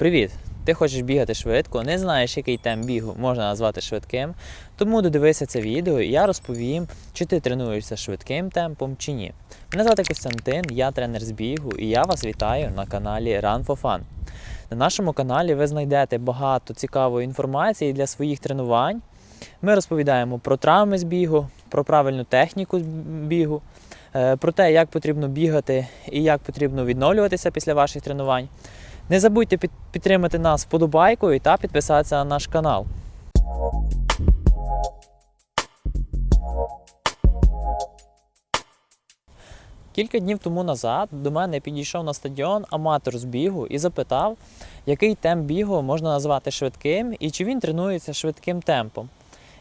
Привіт! Ти хочеш бігати швидко, не знаєш, який темп бігу можна назвати швидким. Тому додивися це відео і я розповім, чи ти тренуєшся швидким темпом чи ні. Мене звати Костянтин, я тренер з бігу, і я вас вітаю на каналі Run for Fun. На нашому каналі ви знайдете багато цікавої інформації для своїх тренувань. Ми розповідаємо про травми з бігу, про правильну техніку бігу, е, про те, як потрібно бігати і як потрібно відновлюватися після ваших тренувань. Не забудьте підтримати нас вподобайкою та підписатися на наш канал. Кілька днів тому назад до мене підійшов на стадіон аматор з бігу і запитав, який темп бігу можна назвати швидким і чи він тренується швидким темпом.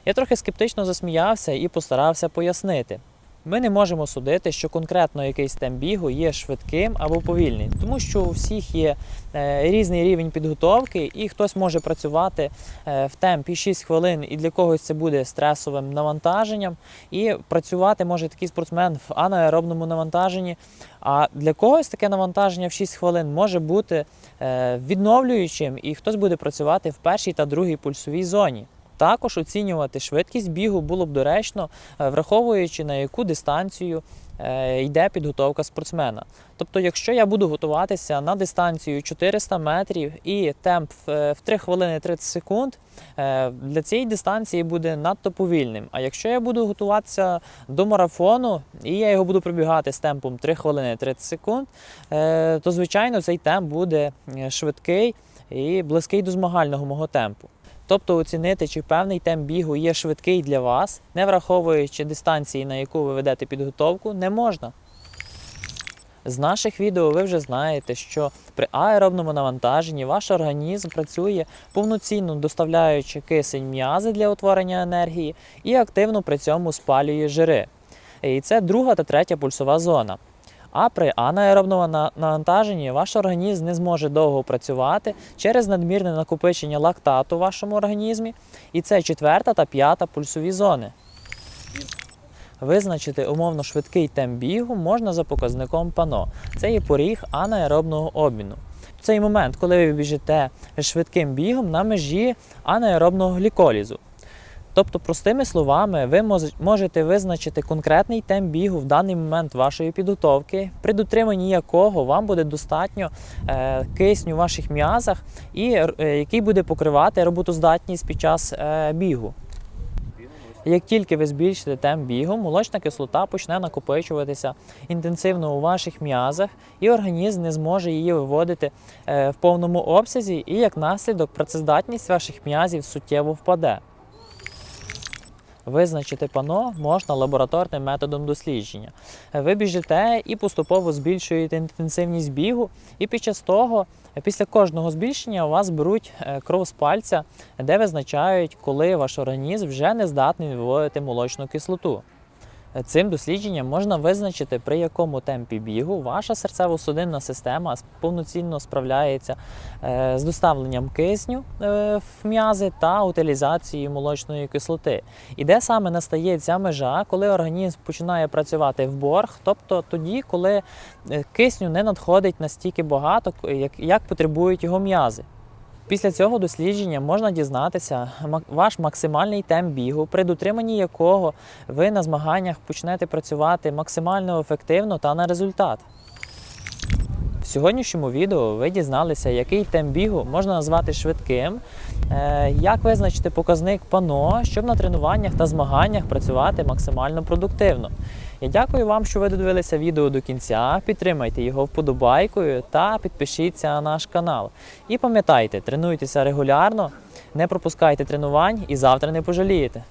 Я трохи скептично засміявся і постарався пояснити. Ми не можемо судити, що конкретно якийсь темп бігу є швидким або повільним, тому що у всіх є е, різний рівень підготовки, і хтось може працювати е, в темпі 6 хвилин, і для когось це буде стресовим навантаженням. І працювати може такий спортсмен в анаеробному навантаженні. А для когось таке навантаження в 6 хвилин може бути е, відновлюючим, і хтось буде працювати в першій та другій пульсовій зоні. Також оцінювати швидкість бігу було б доречно, е, враховуючи на яку дистанцію е, йде підготовка спортсмена. Тобто, якщо я буду готуватися на дистанцію 400 метрів і темп е, в 3 хвилини 30 секунд, для цієї дистанції буде надто повільним. А якщо я буду готуватися до марафону і я його буду пробігати з темпом 3 хвилини 30 секунд, то звичайно цей темп буде швидкий і близький до змагального мого темпу. Тобто оцінити, чи певний темп бігу є швидкий для вас, не враховуючи дистанції, на яку ви ведете підготовку, не можна. З наших відео ви вже знаєте, що при аеробному навантаженні ваш організм працює повноцінно доставляючи кисень м'язи для утворення енергії і активно при цьому спалює жири. І це друга та третя пульсова зона. А при анаеробному навантаженні ваш організм не зможе довго працювати через надмірне накопичення лактату в вашому організмі, і це четверта та п'ята пульсові зони. Визначити умовно швидкий темп бігу можна за показником пано. Це є поріг анаеробного обміну. Цей момент, коли ви біжите швидким бігом на межі анаеробного гліколізу. Тобто, простими словами, ви можете визначити конкретний темп бігу в даний момент вашої підготовки, при дотриманні якого вам буде достатньо е, кисню в ваших м'язах, і е, який буде покривати роботоздатність під час е, бігу. Як тільки ви збільшите темп бігу, молочна кислота почне накопичуватися інтенсивно у ваших м'язах, і організм не зможе її виводити в повному обсязі, і як наслідок працездатність ваших м'язів суттєво впаде. Визначити пано можна лабораторним методом дослідження. Ви біжите і поступово збільшуєте інтенсивність бігу, і під час того, після кожного збільшення, у вас беруть е, кров з пальця, де визначають, коли ваш організм вже не здатний виводити молочну кислоту. Цим дослідженням можна визначити, при якому темпі бігу ваша серцево-судинна система повноцінно справляється е, з доставленням кисню е, в м'язи та утилізацією молочної кислоти. І де саме настає ця межа, коли організм починає працювати в борг, тобто тоді, коли е, кисню не надходить настільки багато, як потребують його м'язи. Після цього дослідження можна дізнатися ваш максимальний темп бігу, при дотриманні якого ви на змаганнях почнете працювати максимально ефективно та на результат. В сьогоднішньому відео ви дізналися, який темп бігу можна назвати швидким, е, як визначити показник пано, щоб на тренуваннях та змаганнях працювати максимально продуктивно. Я дякую вам, що ви додивилися відео до кінця. Підтримайте його вподобайкою та підпишіться на наш канал. І пам'ятайте, тренуйтеся регулярно, не пропускайте тренувань і завтра не пожалієте.